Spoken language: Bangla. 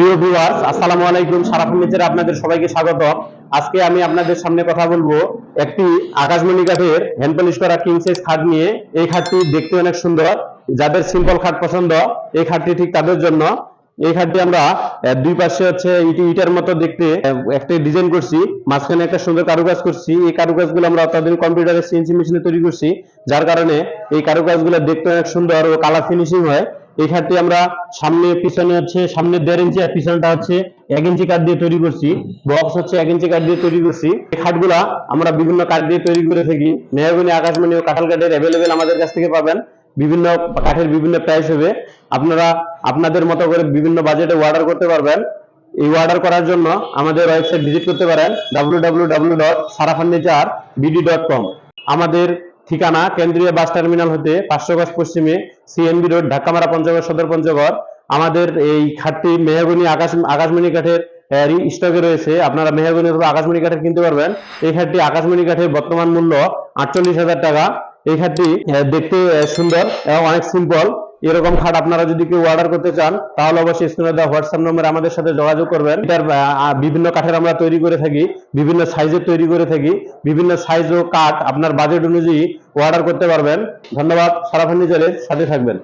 প্রিয় ভিউয়ার্স আসসালামু আলাইকুম। সারা ফার্নিচারে আপনাদের সবাইকে স্বাগত। আজকে আমি আপনাদের সামনে কথা বলব একটি আকাশমণি কাঠের হ্যান্ড পলিশ করা কিং সাইজ খাট নিয়ে। এই খাটটি দেখতে অনেক সুন্দর। যাদের সিম্পল খাট পছন্দ, এই খাটটি ঠিক তাদের জন্য। এই খাটটি আমরা দুই পাশে হচ্ছে ইটি ইটার মতো দেখতে একটা ডিজাইন করছি, মাঝখানে একটা সুন্দর কারুকাজ করছি। এই কারুকাজগুলো আমরা অত্যাধুনিক কম্পিউটারের সিএনসি মেশিনে তৈরি করছি, যার কারণে এই কারুকাজগুলো দেখতে অনেক সুন্দর ও কালার ফিনিশিং হয়। এই আমরা সামনে পিছনে হচ্ছে, সামনে দেড় ইঞ্চি আর পিছনটা হচ্ছে এক ইঞ্চি কাঠ দিয়ে তৈরি করছি। বক্স হচ্ছে এক ইঞ্চি কাঠ দিয়ে তৈরি করছি। এই খাটগুলা আমরা বিভিন্ন কাঠ দিয়ে তৈরি করে থাকি। মেহগনি, আকাশমণি ও কাঁঠাল কাঠের অ্যাভেলেবেল আমাদের কাছ থেকে পাবেন। বিভিন্ন কাঠের বিভিন্ন প্রাইস হবে। আপনারা আপনাদের মতো করে বিভিন্ন বাজেটে অর্ডার করতে পারবেন। এই অর্ডার করার জন্য আমাদের ওয়েবসাইট ভিজিট করতে পারেন। www.sarafarnicharbd.com আমাদের ঠিকানা কেন্দ্রীয় বাস টার্মিনাল হতে পাঁচশো গজ পশ্চিমে সিএনবি রোড ঢাকামারা পঞ্চগড়, সদর পঞ্চগড়। আমাদের এই খাটটি মেহগুনি আকাশ আকাশমণি কাঠের স্টকে রয়েছে। আপনারা মেহগুনি অথবা আকাশমণি কাঠের কিনতে পারবেন। এই খাটটি আকাশমণি কাঠের বর্তমান মূল্য আটচল্লিশ হাজার টাকা। এই খাটটি দেখতে সুন্দর এবং অনেক সিম্পল এরকম খাট আপনারা যদি কেউ অর্ডার করতে চান, তাহলে অবশ্যই স্ক্রিনে দেওয়া হোয়াটসঅ্যাপ নম্বরে আমাদের সাথে যোগাযোগ করবেন। এটার বিভিন্ন কাঠের আমরা তৈরি করে থাকি, বিভিন্ন সাইজের তৈরি করে থাকি, বিভিন্ন সাইজ ও কাঠ আপনার বাজেট অনুযায়ী অর্ডার করতে পারবেন। ধন্যবাদ, সারা ফার্নিচারের সাথে থাকবেন।